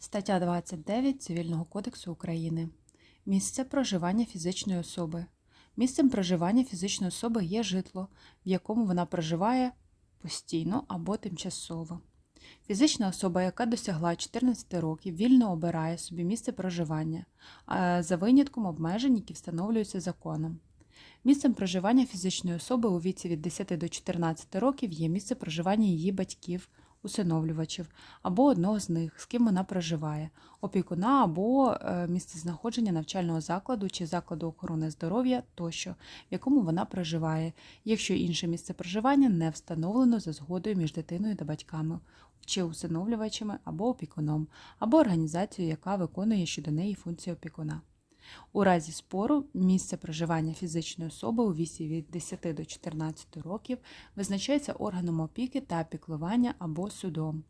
Стаття 29 Цивільного кодексу України. Місце проживання фізичної особи. Місцем проживання фізичної особи є житло, в якому вона проживає постійно або тимчасово. Фізична особа, яка досягла 14 років, вільно обирає собі місце проживання, за винятком обмежень, які встановлюються законом. Місцем проживання фізичної особи у віці від 10 до 14 років є місце проживання її батьків, усиновлювачів або одного з них, з ким вона проживає, опікуна або е, місцезнаходження навчального закладу чи закладу охорони здоров'я тощо, в якому вона проживає, якщо інше місце проживання не встановлено за згодою між дитиною та батьками, чи усиновлювачами або опікуном, або організацією, яка виконує щодо неї функцію опікуна. У разі спору місце проживання фізичної особи у віці від 10 до 14 років визначається органом опіки та піклування або судом.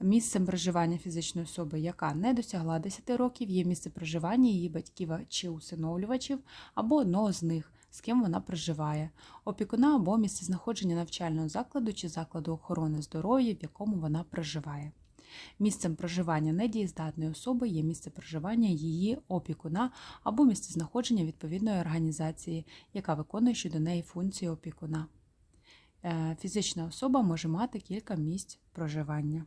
Місцем проживання фізичної особи, яка не досягла 10 років, є місце проживання її батьків чи усиновлювачів або одного з них, з ким вона проживає, опікуна або місцезнаходження навчального закладу чи закладу охорони здоров'я, в якому вона проживає. Місцем проживання недієздатної особи є місце проживання її опікуна або місцезнаходження відповідної організації, яка виконує щодо неї функції опікуна. Е, Фізична особа може мати кілька місць проживання.